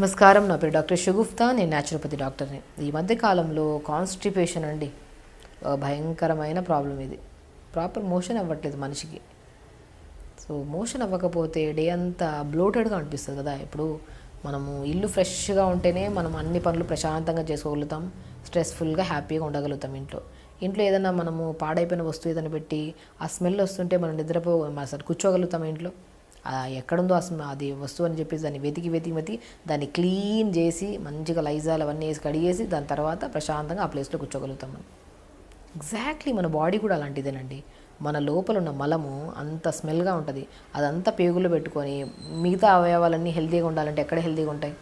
నమస్కారం. నా పేరు డాక్టర్ షగుఫ్తా. నేను న్యాచురోపతి డాక్టర్ని. ఈ మధ్య కాలంలో కాన్స్టిపేషన్ అండి. ఒక భయంకరమైన ప్రాబ్లం ఇది. ప్రాపర్ మోషన్ అవ్వట్లేదు మనిషికి. సో మోషన్ అవ్వకపోతే డే అంతా బ్లోటెడ్గా అనిపిస్తుంది కదా. ఇప్పుడు మనము ఇల్లు ఫ్రెష్గా ఉంటేనే మనం అన్ని పనులు ప్రశాంతంగా చేసుకోగలుగుతాం. స్ట్రెస్ఫుల్గా హ్యాపీగా ఉండగలుగుతాం ఇంట్లో. ఇంట్లో ఏదైనా మనము పాడైపోయిన వస్తువు ఏదైనా పెట్టి ఆ స్మెల్ వస్తుంటే మనం నిద్రపో అసలు కూర్చోగలుగుతాం ఇంట్లో. ఎక్కడుందో అసలు అది వస్తువు అని చెప్పేసి దాన్ని వెతికి వెతికి వెతికి దాన్ని క్లీన్ చేసి మంచిగా లైజాలు అవన్నీ వేసి కడిగేసి దాని తర్వాత ప్రశాంతంగా ఆ ప్లేస్లో కూర్చోగలుగుతాం మనం. ఎగ్జాక్ట్లీ మన బాడీ కూడా అలాంటిదేనండి. మన లోపల ఉన్న మలము అంత స్మెల్గా ఉంటుంది. అదంతా పేగులు పెట్టుకొని మిగతా అవయవాలన్నీ హెల్తీగా ఉండాలంటే ఎక్కడ హెల్తీగా ఉంటాయి?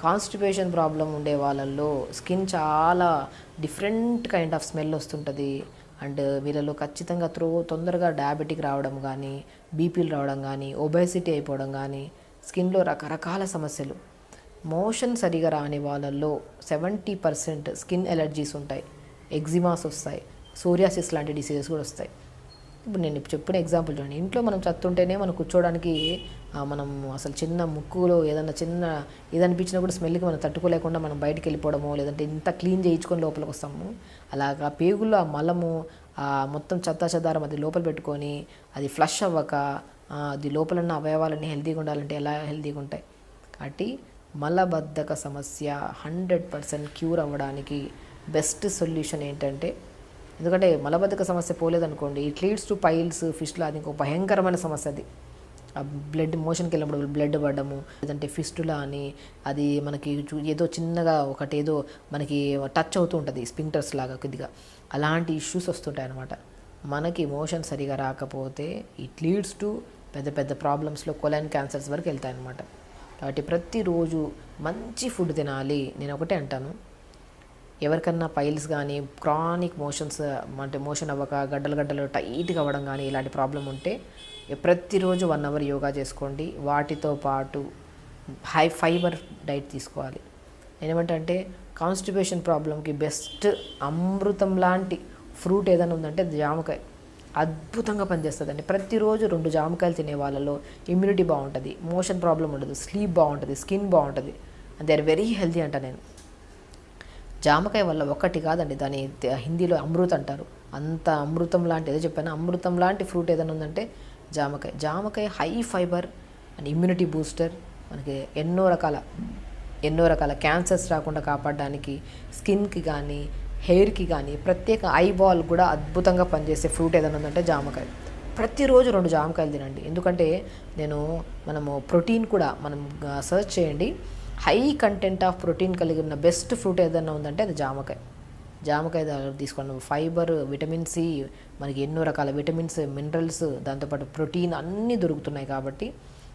కాన్స్టిపేషన్ ప్రాబ్లం ఉండే వాళ్ళల్లో స్కిన్ చాలా డిఫరెంట్ కైండ్ ఆఫ్ స్మెల్ వస్తుంటుంది. అండ్ వీళ్ళలో ఖచ్చితంగా త్రో తొందరగా డయాబెటిక్ రావడం కానీ బీపీలు రావడం కానీ ఒబేసిటీ అయిపోవడం కానీ స్కిన్లో రకరకాల సమస్యలు. మోషన్ సరిగా రాని వాళ్ళల్లో సెవెంటీ పర్సెంట్ స్కిన్ ఎలర్జీస్ ఉంటాయి. ఎగ్జిమాస్ వస్తాయి. సోరియాసిస్ లాంటి డిసీజెస్ కూడా వస్తాయి. ఇప్పుడు నేను ఇప్పుడు చెప్పిన ఎగ్జాంపుల్ చూడండి. ఇంట్లో మనం చత్తుంటేనే మనం కూర్చోవడానికి మనం అసలు చిన్న ముక్కులో ఏదన్నా చిన్న ఇది కూడా స్మెల్కి మనం తట్టుకోలేకుండా మనం బయటికి వెళ్ళిపోవడము లేదంటే ఇంత క్లీన్ చేయించుకొని లోపలికి వస్తాము. అలాగా పేగుల్లో ఆ మలము ఆ మొత్తం చెత్త చెదారం అది లోపల పెట్టుకొని అది ఫ్లష్ అవ్వక అది లోపల ఉన్న అవయవాలన్నీ హెల్తీగా ఉండాలంటే ఎలా హెల్తీగా ఉంటాయి? కాబట్టి మలబద్ధక సమస్య హండ్రెడ్ పర్సెంట్ క్యూర్ అవ్వడానికి బెస్ట్ సొల్యూషన్ ఏంటంటే ఎందుకంటే మలబద్ధక సమస్య పోలేదనుకోండి ఇట్ లీడ్స్ టు పైల్స్ ఫిష్లో అది ఇంకో భయంకరమైన సమస్య అది. ఆ బ్లడ్ మోషన్కి వెళ్ళినప్పుడు బ్లడ్ పడడము లేదంటే ఫిస్టులా అని అది మనకి చూ- ఏదో చిన్నగా ఒకటి ఏదో మనకి టచ్ అవుతూ ఉంటుంది స్పింక్టర్స్ లాగా కొద్దిగా. అలాంటి ఇష్యూస్ వస్తుంటాయి అనమాట మనకి మోషన్ సరిగా రాకపోతే ఇట్ లీడ్స్ టు పెద్ద పెద్ద ప్రాబ్లమ్స్లో కొలైన్ క్యాన్సర్స్ వరకు వెళ్తాయి అనమాట కాబట్టి ప్రతిరోజు మంచి ఫుడ్ తినాలి నేను ఒకటే అంటాను. ఎవరికన్నా పైల్స్ కానీ క్రానిక్ మోషన్స్ అంటే మోషన్ అవ్వక గడ్డలు గడ్డలు టైట్గా అవ్వడం కానీ ఇలాంటి ప్రాబ్లం ఉంటే ప్రతిరోజు వన్ అవర్ యోగా చేసుకోండి. వాటితో పాటు హై ఫైబర్ డైట్ తీసుకోవాలి. నేనేమంటే కాన్స్టిపేషన్ ప్రాబ్లంకి బెస్ట్ అమృతం లాంటి ఫ్రూట్ ఏదైనా ఉందంటే జామకాయ. అద్భుతంగా పనిచేస్తుందండి. ప్రతిరోజు రెండు జామకాయలు తినే వాళ్ళలో ఇమ్యూనిటీ బాగుంటుంది. మోషన్ ప్రాబ్లం ఉండదు. స్లీప్ బాగుంటుంది. స్కిన్ బాగుంటుంది. దే ఆర్ వెరీ హెల్తీ అంట నేను. జామకాయ వల్ల ఒక్కటి కాదండి దాని హిందీలో అమృత్ అంటారు. అంత అమృతం లాంటి ఏదో చెప్పాను అమృతం లాంటి ఫ్రూట్ ఏదైనా ఉందంటే జామకాయ. జామకాయ high fibre and immunity booster మనకి ఎన్నో రకాల ఎన్నో రకాల క్యాన్సర్స్ రాకుండా కాపాడడానికి స్కిన్కి కానీ హెయిర్కి కానీ ప్రత్యేక ఐబాల్ కూడా అద్భుతంగా పనిచేసే ఫ్రూట్ ఏదైనా ఉందంటే జామకాయ. ప్రతిరోజు రెండు జామకాయలు తినండి. ఎందుకంటే నేను మనము ప్రోటీన్ కూడా మనం సర్చ్ చేయండి. హై కంటెంట్ ఆఫ్ ప్రోటీన్ కలిగి ఉన్న బెస్ట్ ఫ్రూట్ ఏదైనా ఉందంటే అది జామకాయ. జామకాయ దా- తీసుకోండి. ఫైబర్ విటమిన్ సి మనకి ఎన్నో రకాల విటమిన్స్ మినరల్స్ దాంతోపాటు ప్రోటీన్ అన్నీ దొరుకుతున్నాయి కాబట్టి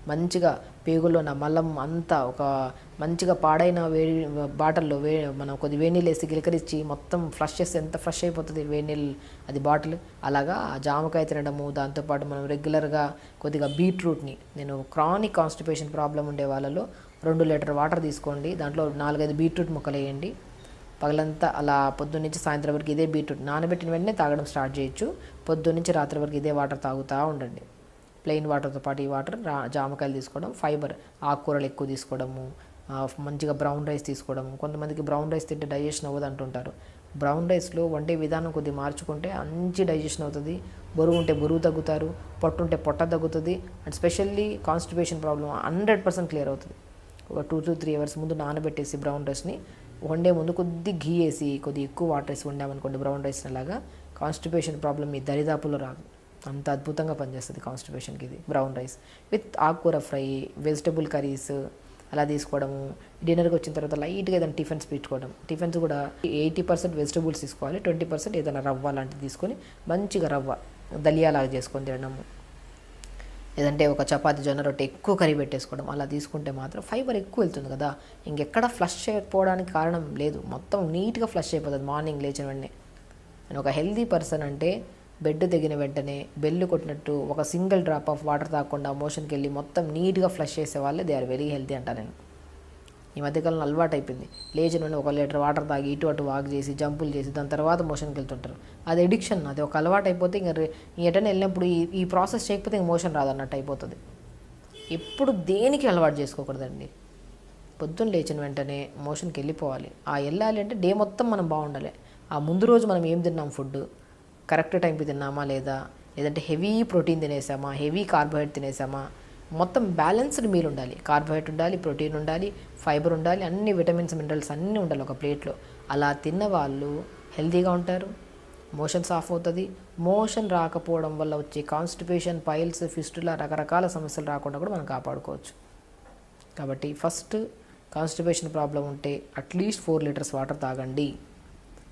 మంచిగా పేగులో ఉన్న మలం అంతా ఒక మంచిగా పాడైన వేడి బాటిల్లో వే మనం కొద్ది వేణీళ్ళు వేసి గిలకరించి మొత్తం ఫ్లష్ చేస్తే ఎంత ఫ్రెష్ అయిపోతుంది వేణీళ్ళు అది బాటిల్. అలాగా ఆ జామకాయ తినడము దాంతోపాటు మనం రెగ్యులర్గా కొద్దిగా బీట్రూట్ని నేను క్రానిక్ కాన్స్టిపేషన్ ప్రాబ్లం ఉండే వాళ్ళలో రెండు లీటర్ వాటర్ తీసుకోండి. దాంట్లో నాలుగైదు బీట్రూట్ ముక్కలు వేయండి పగలంతా అలా పొద్దున్న నుంచి సాయంత్రం వరకు ఇదే బీట్రూట్ నానబెట్టిన వెంటనే తాగడం స్టార్ట్ చేయొచ్చు. పొద్దున్న నుంచి రాత్రి వరకు ఇదే వాటర్ తాగుతూ ఉండండి. ప్లెయిన్ వాటర్తో పాటు ఈ వాటర్ రా జామకాయలు తీసుకోవడం ఫైబర్ ఆకుకూరలు ఎక్కువ తీసుకోవడము మంచిగా బ్రౌన్ రైస్ తీసుకోవడము. కొంతమందికి బ్రౌన్ రైస్ తింటే డైజెషన్ అవ్వదు అంటుంటారు. బ్రౌన్ రైస్లో వండే విధానం కొద్దిగా మార్చుకుంటే మంచి డైజెషన్ అవుతుంది. బరువు ఉంటే బరువు తగ్గుతారు పొట్టు ఉంటే పొట్ట తగ్గుతుంది. And specially constipation problem hundred percent clear అవుతుంది. ఒక టూ టు త్రీ అవర్స్ ముందు నానబెట్టేసి బ్రౌన్ రైస్ని వండే ముందు కొద్ది ఘీ వేసి కొద్ది ఎక్కువ వాటర్ వేసి వండామనుకోండి బ్రౌన్ రైస్ అలాగా కాన్స్టిపేషన్ ప్రాబ్లం మీ దరిదాపులో రాదు. అంత అద్భుతంగా పనిచేస్తుంది కాన్స్టిపేషన్కి ఇది బ్రౌన్ రైస్ విత్ ఆకుకూర ఫ్రై వెజిటబుల్ కర్రీస్ అలా తీసుకోవడము డిన్నర్కి వచ్చిన తర్వాత లైట్గా ఏదైనా టిఫిన్స్ పెట్టుకోవడం. టిఫిన్స్ కూడా ఎయిటీ పర్సెంట్ వెజిటబుల్స్ తీసుకోవాలి ట్వంటీ పర్సెంట్ ఏదైనా రవ్వ లాంటిది తీసుకొని మంచిగా రవ్వ దలియాలాగా చేసుకొని తినడము. లేదంటే ఒక చపాతి జొన్న రొట్టె ఎక్కువ కర్రీ పెట్టేసుకోవడం అలా తీసుకుంటే మాత్రం ఫైబర్ ఎక్కువ వెళ్తుంది కదా. ఇంకెక్కడ ఫ్లష్ చేయకపోవడానికి కారణం లేదు. మొత్తం నీట్గా ఫ్లష్ అయిపోతుంది మార్నింగ్ లేచిన వెంటనే. నేను ఒక హెల్దీ పర్సన్ అంటే బెడ్ తెగిన వెంటనే బెల్లు కొట్టినట్టు ఒక సింగిల్ డ్రాప్ ఆఫ్ వాటర్ తాగకుండా మోషన్కి వెళ్ళి మొత్తం నీట్గా ఫ్లష్ చేసే వాళ్ళే. దే ఆర్ వెరీ హెల్తీ అంటా నేను. ఈ మధ్యకాలంలో అలవాటు అయిపోయింది లేచిన వెంటనే ఒక లీటర్ వాటర్ తాగి ఇటు అటు వాక్ చేసి జంపులు చేసి దాని తర్వాత మోషన్కి వెళ్తుంటారు. అది ఎడిక్షన్ అది ఒక అలవాటు అయిపోతే ఇంకా ఎటైనా వెళ్ళినప్పుడు ఈ ఈ ప్రాసెస్ చేయకపోతే ఇంక మోషన్ రాదన్నట్టు అయిపోతుంది. ఎప్పుడు దేనికి అలవాటు చేసుకోకూడదండి? పొద్దున్న లేచిన వెంటనే మోషన్కి వెళ్ళిపోవాలి. ఆ వెళ్ళాలి అంటే డే మొత్తం మనం బాగుండాలి. ఆ ముందు రోజు మనం ఏం తిన్నాం? ఫుడ్. కరెక్ట్ టైంకి తిన్నామా లేదా? లేదంటే హెవీ ప్రోటీన్ తినేసామా? హెవీ కార్బోహైడ్రేట్ తినేసామా? మొత్తం బ్యాలెన్స్డ్ మీల్ ఉండాలి. కార్బోహైడ్రేట్ ఉండాలి ప్రోటీన్ ఉండాలి ఫైబర్ ఉండాలి అన్ని విటమిన్స్ మినరల్స్ అన్నీ ఉండాలి ఒక ప్లేట్లో. అలా తిన్న వాళ్ళు హెల్తీగా ఉంటారు. మోషన్స్ ఆఫ్ అవుతుంది. మోషన్ రాకపోవడం వల్ల వచ్చే కాన్స్టిపేషన్ పైల్స్ ఫిస్టులా రకరకాల సమస్యలు రాకుండా కూడా మనం కాపాడుకోవచ్చు. కాబట్టి ఫస్ట్ కాన్స్టిపేషన్ ప్రాబ్లం ఉంటే at least four litres water తాగండి.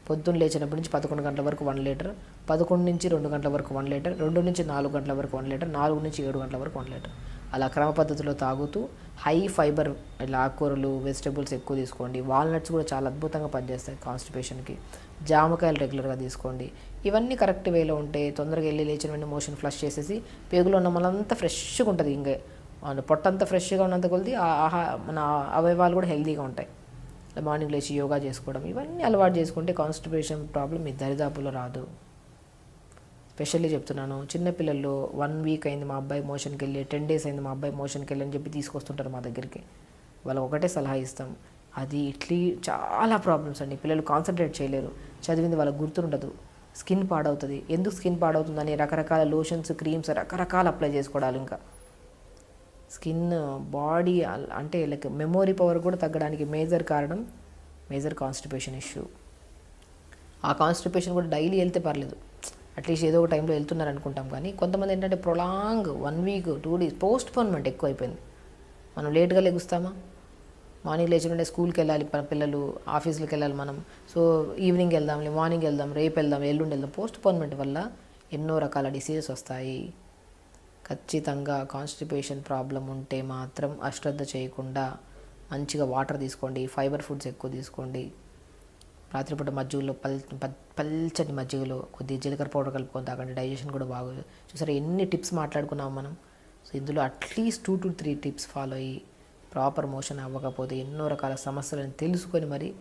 పొద్దున్న లేచినప్పటి నుంచి పదకొండు గంటల వరకు వన్ లీటర్ పదకొండు నుంచి రెండు గంటల వరకు వన్ లీటర్ రెండు నుంచి నాలుగు గంటల వరకు వన్ లీటర్ నాలుగు నుంచి ఏడు గంటల వరకు వన్ లీటర్. అలా క్రమ పద్ధతిలో తాగుతూ హై ఫైబర్ ఇలా ఆకుకూరలు వెజిటేబుల్స్ ఎక్కువ తీసుకోండి. వాల్నట్స్ కూడా చాలా అద్భుతంగా పనిచేస్తాయి కాన్స్టిపేషన్కి. జామకాయలు రెగ్యులర్గా తీసుకోండి. ఇవన్నీ కరెక్ట్ వేలో ఉంటే తొందరగా వెళ్ళి లేచిన వెంటనే మోషన్ ఫ్లష్ చేసేసి పేగులో ఉన్న మనంతా ఫ్రెష్గా ఉంటుంది ఇంకే. పొట్టంతా ఫ్రెష్గా ఉన్నంత కొద్ది ఆహా మన అవయవాలు కూడా హెల్తీగా ఉంటాయి. మార్నింగ్ లేచి యోగా చేసుకోవడం ఇవన్నీ అలవాటు చేసుకుంటే కాన్స్టిపేషన్ ప్రాబ్లం మీ దరిదాపులో రాదు. స్పెషల్లీ చెప్తున్నాను. చిన్నపిల్లల్లో వన్ వీక్ అయింది మా అబ్బాయి మోషన్కి వెళ్ళి టెన్ డేస్ అయింది మా అబ్బాయి మోషన్కి వెళ్ళి అని చెప్పి తీసుకొస్తుంటారు మా దగ్గరికి. వాళ్ళకి ఒకటే సలహా ఇస్తాం. అది ఇట్లీ చాలా ప్రాబ్లమ్స్ అండి. పిల్లలు కాన్సన్ట్రేట్ చేయలేరు. చదివింది వాళ్ళకి గుర్తుండదు. స్కిన్ పాడవుతుంది. ఎందుకు స్కిన్ పాడవుతుందని రకరకాల లోషన్స్ క్రీమ్స్ రకరకాల అప్లై చేసుకోవడాలు ఇంకా. స్కిన్ బాడీ అంటే లైక్ మెమొరీ పవర్ కూడా తగ్గడానికి మేజర్ కారణం మేజర్ కాన్స్టిపేషన్ ఇష్యూ ఆ కాన్స్టిపేషన్ కూడా డైలీ వెళ్తే పర్లేదు. అట్లీస్ట్ ఏదో ఒక టైంలో వెళ్తున్నారు అనుకుంటాం కానీ కొంతమంది ఏంటంటే prolong one week two days postponement ఎక్కువైపోయింది. మనం లేట్గా లెగుస్తామా? మార్నింగ్ లేచి స్కూల్కి వెళ్ళాలి పిల్లలు ఆఫీసులకు వెళ్ళాలి మనం. సో ఈవినింగ్ వెళ్దాం మార్నింగ్ వెళ్దాం రేపు వెళ్దాం ఎల్లుండి వెళ్దాం. పోస్ట్ పోన్మెంట్ వల్ల ఎన్నో రకాల డిసీజెస్ వస్తాయి. ఖచ్చితంగా కాన్స్టిపేషన్ ప్రాబ్లం ఉంటే మాత్రం అశ్రద్ధ చేయకుండా మంచిగా వాటర్ తీసుకోండి ఫైబర్ ఫుడ్స్ ఎక్కువ తీసుకోండి. రాత్రిపూట మజ్జిగలో పల్ పల్చని మజ్జిగలో కొద్దిగా జీలకర్ర పౌడర్ కలుపుకొని తాగండి. డైజెషన్ కూడా బాగా చూసారా ఎన్ని టిప్స్ మాట్లాడుకున్నాం మనం? సో ఇందులో at least two to three tips follow అయ్యి ప్రాపర్ మోషన్ అవ్వకపోతే ఎన్నో రకాల సమస్యలను తెలుసుకొని మరి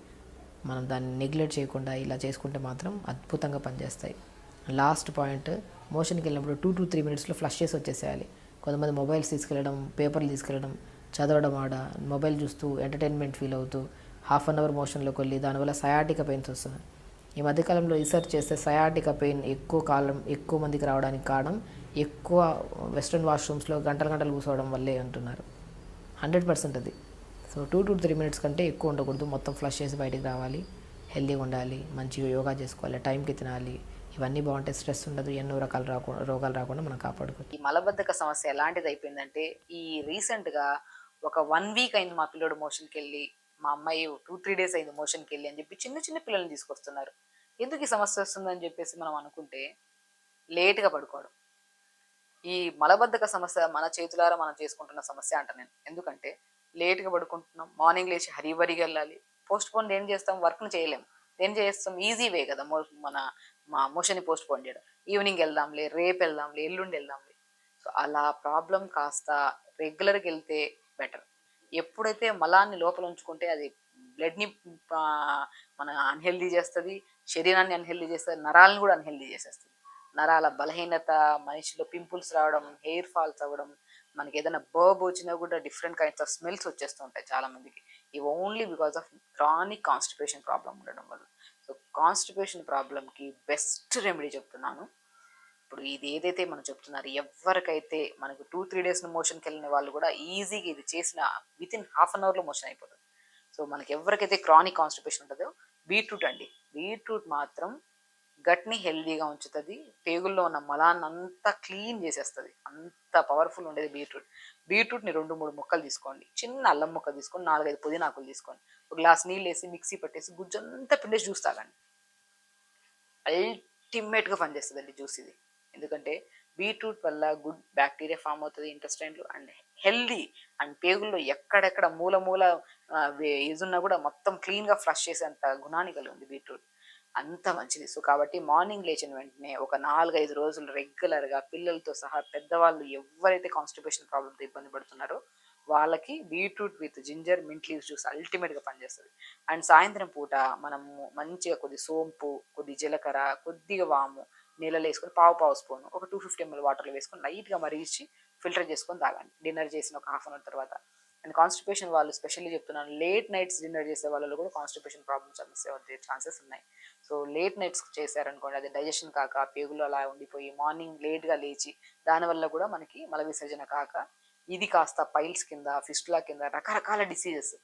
మనం దాన్ని నెగ్లెక్ట్ చేయకుండా ఇలా చేసుకుంటే మాత్రం అద్భుతంగా పనిచేస్తాయి. లాస్ట్ పాయింట్ మోషన్కి వెళ్ళినప్పుడు టూ టు త్రీ మినిట్స్లో ఫ్లష్ చేసి వచ్చేసేయాలి. కొంతమంది మొబైల్స్ తీసుకెళ్ళడం పేపర్లు తీసుకెళ్ళడం చదవడం ఆడ మొబైల్ చూస్తూ ఎంటర్టైన్మెంట్ ఫీల్ అవుతూ హాఫ్ అన్ అవర్ మోషన్లోకి వెళ్ళి దానివల్ల సయాటిక పెయిన్స్ వస్తుంది ఈ మధ్యకాలంలో రీసెర్చ్ చేస్తే సయాటిక పెయిన్ ఎక్కువ కాలం ఎక్కువ మందికి రావడానికి కారణం ఎక్కువ వెస్ట్రన్ వాష్రూమ్స్లో గంటలు గంటలు కూర్చోవడం వల్లే అంటున్నారు. హండ్రెడ్ పర్సెంట్ అది. So two to three minutes కంటే ఎక్కువ ఉండకూడదు. మొత్తం ఫ్లష్ చేసి బయటికి రావాలి. హెల్తీగా ఉండాలి. మంచిగా యోగా చేసుకోవాలి. టైంకి తినాలి. ఇవన్నీ బాగుంటే స్ట్రెస్ ఉండదు. ఎన్నో రకాల రాకుండా రోగాలు రాకుండా మనం కాపాడుకోవచ్చు. ఈ మలబద్ధక సమస్య ఎలాంటిది అయిపోయిందంటే ఈ రీసెంట్గా ఒక వన్ వీక్ అయింది మా పిల్లోడు మోషన్కి వెళ్ళి మా అమ్మాయి టూ త్రీ డేస్ అయింది మోషన్కి వెళ్ళి అని చెప్పి చిన్న చిన్న పిల్లల్ని తీసుకొస్తున్నారు. ఎందుకు ఈ సమస్య వస్తుందని చెప్పేసి మనం అనుకుంటే లేట్గా పడుకోవడం. ఈ మలబద్ధక సమస్య మన చేతులారా మనం చేసుకుంటున్న సమస్య అంట నేను. ఎందుకంటే లేట్గా పడుకుంటున్నాం మార్నింగ్ లేచి హరీబరీగా వెళ్ళాలి. పోస్ట్ పోన్ ఏం చేస్తాం? వర్క్ను చేయలేం. ఏం చేస్తాం? ఈజీ వే కదా మో మన మా మోషన్ని పోస్ట్ పోన్ చేయడం. ఈవినింగ్ వెళ్దాంలే రేపు వెళ్దాంలే ఎల్లుండి వెళ్దాంలే. సో అలా ప్రాబ్లం కాస్త రెగ్యులర్గా వెళ్తే బెటర్ ఎప్పుడైతే మలాన్ని లోపల ఉంచుకుంటే అది బ్లడ్ని మన అన్హెల్దీ చేస్తుంది శరీరాన్ని అన్హెల్దీ చేస్తుంది నరాలను కూడా అన్హెల్దీ చేసేస్తుంది. నరాల బలహీనత మనిషిలో పింపుల్స్ రావడం హెయిర్ ఫాల్స్ అవ్వడం మనకి ఏదైనా బర్బ్ వచ్చినా కూడా డిఫరెంట్ కైండ్స్ ఆఫ్ స్మెల్స్ వచ్చేస్తూ ఉంటాయి చాలామందికి ఈ ఇవి only because of chronic constipation problem ఉండడం వల్ల. సో కాన్స్టిపేషన్ ప్రాబ్లంకి బెస్ట్ రెమెడీ చెప్తున్నాను. ఇప్పుడు ఇది ఏదైతే మనం చెప్తున్నారు ఎవరికైతే మనకు టూ త్రీ డేస్ మోషన్కి వెళ్ళిన వాళ్ళు కూడా ఈజీగా ఇది చేసిన విత్ ఇన్ హాఫ్ అన్ అవర్లో మోషన్ అయిపోతుంది. సో మనకి ఎవరికైతే క్రానిక్ కాన్స్టిపేషన్ ఉంటుందో బీట్రూట్ అండి. బీట్రూట్ మాత్రం గట్ని హెల్దీగా ఉంచుతుంది పేగుల్లో ఉన్న మలాన్ని అంతా క్లీన్ చేసేస్తుంది. అంత పవర్ఫుల్ ఉండేది బీట్రూట్ బీట్రూట్ని రెండు మూడు ముక్కలు తీసుకోండి. చిన్న అల్లం ముక్క తీసుకొని నాలుగైదు పుదీనాకులు తీసుకోండి ఒక గ్లాస్ నీళ్ళు వేసి మిక్సీ పట్టేసి గుజ్జంతా పిండేసి జ్యూస్ తాగండి. అల్టిమేట్గా పనిచేస్తుందండి జ్యూస్ ఇది. ఎందుకంటే బీట్రూట్ వల్ల గుడ్ బ్యాక్టీరియా ఫామ్ అవుతుంది ఇంటెస్టైన్లు అండ్ హెల్దీ అండ్ పేగుల్లో ఎక్కడెక్కడ మూల మూల ఇదున్నా కూడా మొత్తం క్లీన్గా ఫ్లష్ చేసేంత గుణాన్ని కలిగి ఉంది బీట్రూట్. అంత మంచిది. సో కాబట్టి మార్నింగ్ లేచిన వెంటనే ఒక నాలుగైదు రోజులు రెగ్యులర్గా పిల్లలతో సహా పెద్దవాళ్ళు ఎవరైతే కాన్స్టిపేషన్ ప్రాబ్లంతో ఇబ్బంది పడుతున్నారో వాళ్ళకి beetroot with ginger mint leaves juice అల్టిమేట్గా పనిచేస్తుంది. అండ్ సాయంత్రం పూట మనము మంచిగా కొద్ది సోంపు కొద్ది జీలకర్ర కొద్దిగా వాము నీళ్ళలో వేసుకొని పావు పావు స్పూన్ ఒక టూ ఫిఫ్టీ ఎంఎల్ వాటర్లో వేసుకొని లైట్గా మరిగించి ఫిల్టర్ చేసుకొని తాగండి. డిన్నర్ చేసిన ఒక హాఫ్ అన్ అవర్ తర్వాత. అండ్ కాన్స్టిపేషన్ వాళ్ళు స్పెషల్లీ చెప్తున్నాను లేట్ నైట్స్ డిన్నర్ చేసే వాళ్ళలో కూడా కాన్స్టిపేషన్ ప్రాబ్లమ్స్ సమస్య వచ్చే ఛాన్సెస్ ఉన్నాయి. సో లేట్ నైట్స్ చేశారనుకోండి అది డైజెషన్ కాక పేగులు అలా ఉండిపోయి మార్నింగ్ లేట్గా లేచి దానివల్ల కూడా మనకి మల విసర్జన కాక ఇది కాస్త పైల్స్ కింద ఫిస్టులా కింద రకరకాల డిసీజెస్.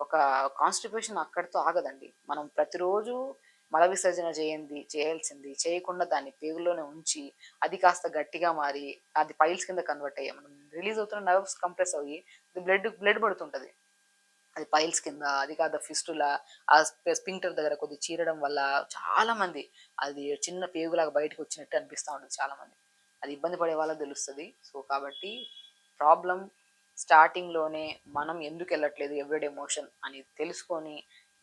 ఒక కాన్స్టిపేషన్ అక్కడితో ఆగదండి. మనం ప్రతిరోజు మల విసర్జన చేయండి చేయాల్సింది చేయకుండా దాన్ని పేగులోనే ఉంచి అది కాస్త గట్టిగా మారి అది పైల్స్ కింద కన్వర్ట్ అయ్యాయి మనం రిలీజ్ అవుతున్న నర్వ్స్ కంప్రెస్ అయ్యి బ్లడ్ బ్లడ్ పడుతుంటుంది. అది పైల్స్ కింద అది కాదు ఫిస్టులా ఆ స్పింక్టర్ దగ్గర కొద్ది చీరడం వల్ల చాలా మంది అది చిన్న పేగులాగా బయటకు వచ్చినట్టు అనిపిస్తూ ఉంటుంది చాలా మంది. అది ఇబ్బంది పడే వాళ్ళకి తెలుస్తుంది. సో కాబట్టి ప్రాబ్లం స్టార్టింగ్లోనే మనం ఎందుకు వెళ్ళట్లేదు ఎవ్రీడే మోషన్ అని తెలుసుకొని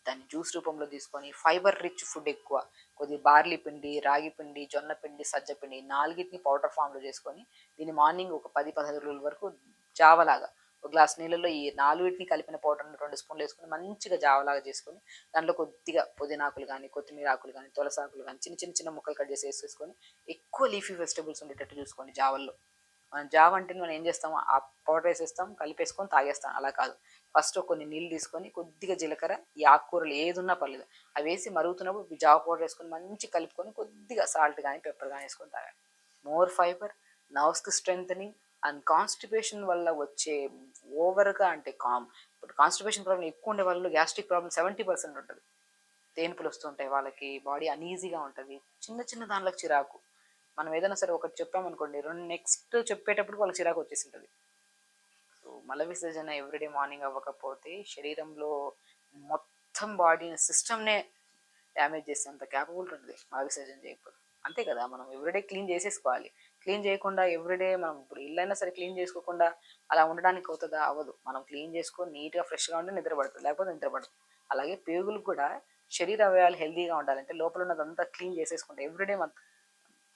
దాన్ని జ్యూస్ రూపంలో తీసుకొని ఫైబర్ రిచ్ ఫుడ్ ఎక్కువ. కొద్ది బార్లీ పిండి రాగి పిండి జొన్న పిండి సజ్జ పిండి ఈ నాలుగిటిని పౌడర్ ఫామ్లో చేసుకొని దీన్ని మార్నింగ్ ఒక పది పదహైదు రోజుల వరకు జావలాగా ఒక గ్లాస్ నీళ్ళలో ఈ నాలుగిటిని కలిపిన పౌడర్ని రెండు స్పూన్లు వేసుకొని మంచిగా జావలాగా చేసుకొని దాంట్లో కొద్దిగా పుదీనాకులు కానీ కొత్తిమీర ఆకులు కానీ తులసాకులు కానీ చిన్న చిన్న చిన్న ముక్కలు కట్ చేసి వేసేసుకొని ఎక్కువ లీఫీ వెజిటబుల్స్ ఉండేటట్టు చూసుకోండి జావల్లో. మనం జావ అంటే మనం ఏం చేస్తాము ఆ పౌడర్ వేసేస్తాం కలిపేసుకొని తాగేస్తాం. అలా కాదు. ఫస్ట్ కొన్ని నీళ్ళు తీసుకొని కొద్దిగా జీలకర్ర ఈ ఆకుకూరలు ఏది ఉన్నా పర్లేదు. అవి వేసి మరుగుతున్నప్పుడు జావ పౌడర్ వేసుకొని మంచి కలుపుకొని కొద్దిగా సాల్ట్ కానీ పెప్పర్ కానీ వేసుకొని తాగాలి. మోర్ ఫైబర్ నర్వ్స్కి స్ట్రెంగ్ అండ్ కాన్స్టిపేషన్ వల్ల వచ్చే ఓవర్గా అంటే కామ్. ఇప్పుడు కాన్స్టిపేషన్ ప్రాబ్లం ఎక్కువ ఉండే వాళ్ళు గ్యాస్ట్రిక్ ప్రాబ్లం సెవెంటీ పర్సెంట్ ఉంటుంది. తేనుపులు వస్తుంటాయి వాళ్ళకి బాడీ అనీజీగా ఉంటుంది. చిన్న చిన్న దానిలకు చిరాకు. మనం ఏదైనా సరే ఒకటి చెప్పామనుకోండి రెండు నెక్స్ట్ చెప్పేటప్పుడు వాళ్ళకి చిరాకు వచ్చేసి ఉంటుంది. మల విసర్జన ఎవ్రీడే మార్నింగ్ అవ్వకపోతే శరీరంలో మొత్తం బాడీని సిస్టమ్నే డ్యామేజ్ చేసేంత క్యాపబుల్ ఉంటుంది మల విసర్జన చేయకపోతే. అంతే కదా మనం ఎవ్రీడే క్లీన్ చేసేసుకోవాలి. క్లీన్ చేయకుండా ఎవ్రీడే మనం ఇప్పుడు ఇల్లైనా సరే క్లీన్ చేసుకోకుండా అలా ఉండడానికి అవుతుందా? అవ్వదు. మనం క్లీన్ చేసుకొని నీట్గా ఫ్రెష్గా ఉంటే నిద్రపడుతుంది లేకపోతే నిద్ర అలాగే పేగులు కూడా శరీర అవయవాలు హెల్దీగా ఉండాలంటే లోపల ఉన్నదంతా క్లీన్ చేసేసుకుంటే ఎవ్రీడే మనం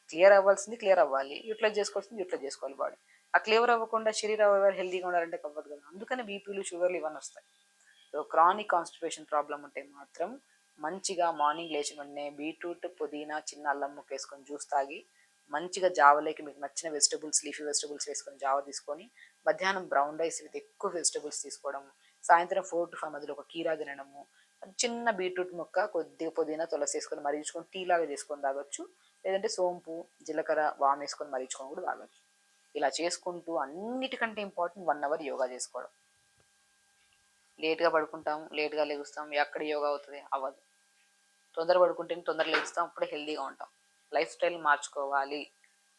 క్లియర్ అవ్వాల్సింది క్లియర్ అవ్వాలి. యూటిలైజ్ చేసుకోవాల్సింది యూటిలైజ్ చేసుకోవాలి బాడీ. ఆ క్లేవర్ అవ్వకుండా శరీర ఎవరు హెల్దీగా ఉండాలంటే అవ్వదు కదా. అందుకని బీపీలు షుగర్లు ఇవన్నీ వస్తాయి. సో క్రానిక్ కాన్స్టిపేషన్ ప్రాబ్లం ఉంటే మాత్రం మంచిగా మార్నింగ్ లేచిన వెంటనే బీట్రూట్ పుదీనా చిన్న అల్లం ముక్క వేసుకొని జ్యూస్ తాగి మంచిగా జావలోకి మీకు నచ్చిన వెజిటబుల్స్ లీఫీ వెజిటబుల్స్ వేసుకొని జావ తీసుకొని మధ్యాహ్నం బ్రౌన్ రైస్ విత్ ఎక్కువ వెజిటబుల్స్ తీసుకోవడం సాయంత్రం ఫోర్ టు ఫైవ్ మధ్యలో ఒక కీరా తినడము చిన్న బీట్రూట్ ముక్క కొద్దిగా పుదీనా తులసి వేసుకొని మరిగించుకొని టీ లాగా చేసుకొని తాగొచ్చు. లేదంటే సోంపు జీలకర్ర వామ్ వేసుకొని మరిగించుకొని కూడా తాగొచ్చు. ఇలా చేసుకుంటూ అన్నిటికంటే ఇంపార్టెంట్ వన్ అవర్ యోగా చేసుకోవడం. లేట్గా పడుకుంటాం లేట్గా లెగుస్తాం ఎక్కడ యోగా అవుతుంది అవ్వదు. తొందర పడుకుంటే తొందర లెగుస్తాం అప్పుడే హెల్దీగా ఉంటాం. లైఫ్ స్టైల్ మార్చుకోవాలి.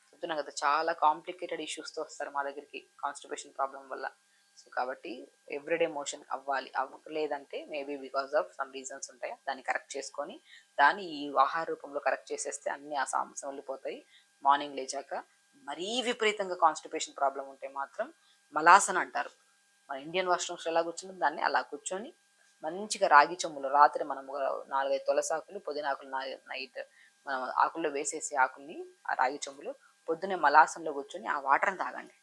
చెప్తున్నా కదా చాలా కాంప్లికేటెడ్ ఇష్యూస్తో వస్తారు మా దగ్గరికి కాన్స్టిపేషన్ ప్రాబ్లం వల్ల. సో కాబట్టి ఎవ్రీడే మోషన్ అవ్వాలి. అవ్వలేదంటే maybe because of some reasons ఉంటాయి. దాన్ని కరెక్ట్ చేసుకొని దాన్ని ఈ ఆహార రూపంలో కరెక్ట్ చేసేస్తే అన్ని ఆ సమస్యలు వెళ్ళిపోతాయి మార్నింగ్ లేచాక మరీ విపరీతంగా కాన్స్టిపేషన్ ప్రాబ్లం ఉంటే మాత్రం మలాసన అంటారు. మన ఇండియన్ వాష్రూమ్స్ ఎలా కూర్చుంటాం? దాన్ని అలా కూర్చొని మంచిగా రాగి చెమ్ములు రాత్రి మనం నాలుగైదు తులసాకులు పుదీనాకులు నైట్ మనం ఆకుల్లో వేసేసి ఆకుల్ని ఆ రాగి చెంబులు పొద్దునే మలాసంలో కూర్చొని ఆ వాటర్ని తాగండి.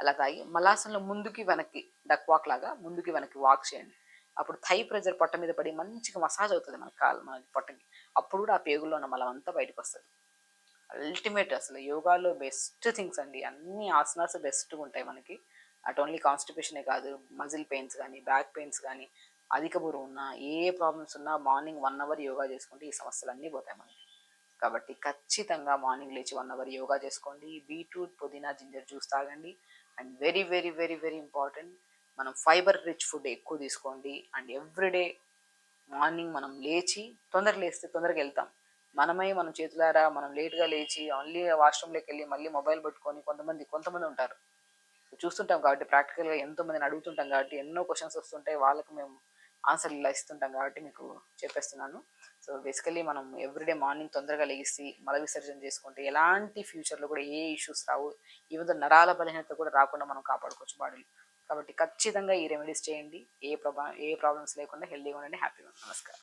అలా తాగి మలాసంలో ముందుకి వెనక్కి డక్ వాక్ లాగా ముందుకి వెనక్కి వాక్ చేయండి. అప్పుడు థై ప్రెజర్ పొట్ట మీద పడి మంచిగా మసాజ్ అవుతుంది మన కాలు మన పొట్టకి. అప్పుడు కూడా ఆ పేగుల్లో ఉన్న మలం అంతా బయటకు వస్తుంది. అల్టిమేట్ అసలు యోగాలో బెస్ట్ థింగ్స్ అండి. అన్ని ఆసనాస్ బెస్ట్గా ఉంటాయి మనకి. అట్ ఓన్లీ కాన్స్టిపేషనే కాదు మజిల్ పెయిన్స్ కానీ బ్యాక్ పెయిన్స్ కానీ అధిక బరువు ఉన్నా ఏ ప్రాబ్లమ్స్ ఉన్నా మార్నింగ్ వన్ అవర్ యోగా చేసుకుంటే ఈ సమస్యలు అన్నీ పోతాయి మనకి. కాబట్టి ఖచ్చితంగా మార్నింగ్ లేచి వన్ అవర్ యోగా చేసుకోండి. బీట్రూట్ పుదీనా జింజర్ జ్యూస్ తాగండి. And very very very very important మనం ఫైబర్ రిచ్ ఫుడ్ ఎక్కువ తీసుకోండి. అండ్ ఎవ్రీడే మార్నింగ్ మనం లేచి తొందరగా లేస్తే తొందరగా వెళ్తాం. మనమై మనం చేతులారా మనం లేట్గా లేచి ఓన్లీ వాష్రూమ్లోకి వెళ్ళి మళ్ళీ మొబైల్ పట్టుకొని కొంతమంది కొంతమంది ఉంటారు. చూస్తుంటాం కాబట్టి ప్రాక్టికల్గా ఎంతో మందిని అడుగుతుంటాం కాబట్టి ఎన్నో క్వశ్చన్స్ వస్తుంటాయి. వాళ్ళకి మేము ఆన్సర్లు ఇలా ఇస్తుంటాం కాబట్టి మీకు చెప్పేస్తున్నాను. సో బేసికలీ మనం ఎవ్రీడే మార్నింగ్ తొందరగా లెగిసి మల విసర్జన చేసుకుంటే ఎలాంటి ఫ్యూచర్లో కూడా ఏ ఇష్యూస్ రావు. ఈవెన్ నరాల బలహీనత కూడా రాకుండా మనం కాపాడుకోవచ్చు బాడీలు కాబట్టి ఖచ్చితంగా ఈ రెమెడీస్ చేయండి. ఏ ప్రాబ్లం ఏ ప్రాబ్లమ్స్ లేకుండా హెల్దీగా ఉండండి. హ్యాపీగా ఉండండి. నమస్కారం.